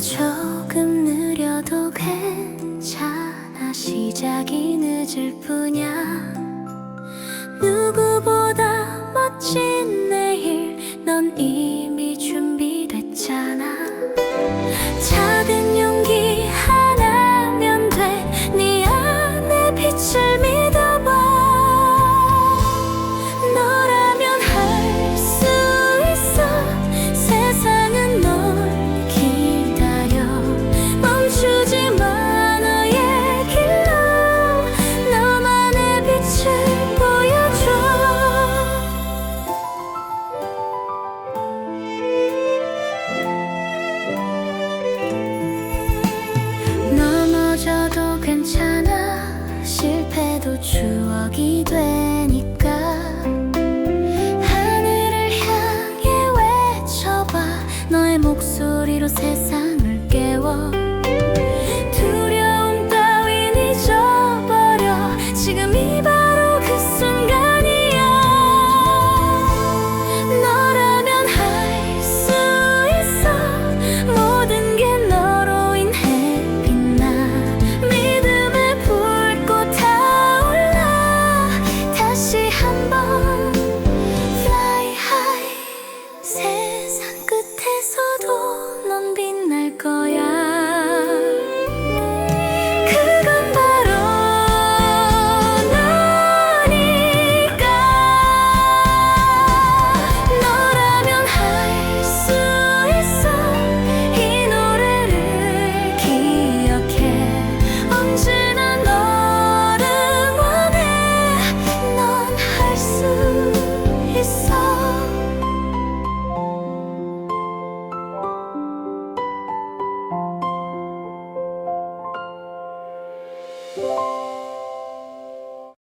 조금 느려도 괜찮아. 시작이 늦을 뿐이야. 누구보다 멋진 내일 넌 이미 너의 목소리로 세상을 깨워. 또 넌 빛.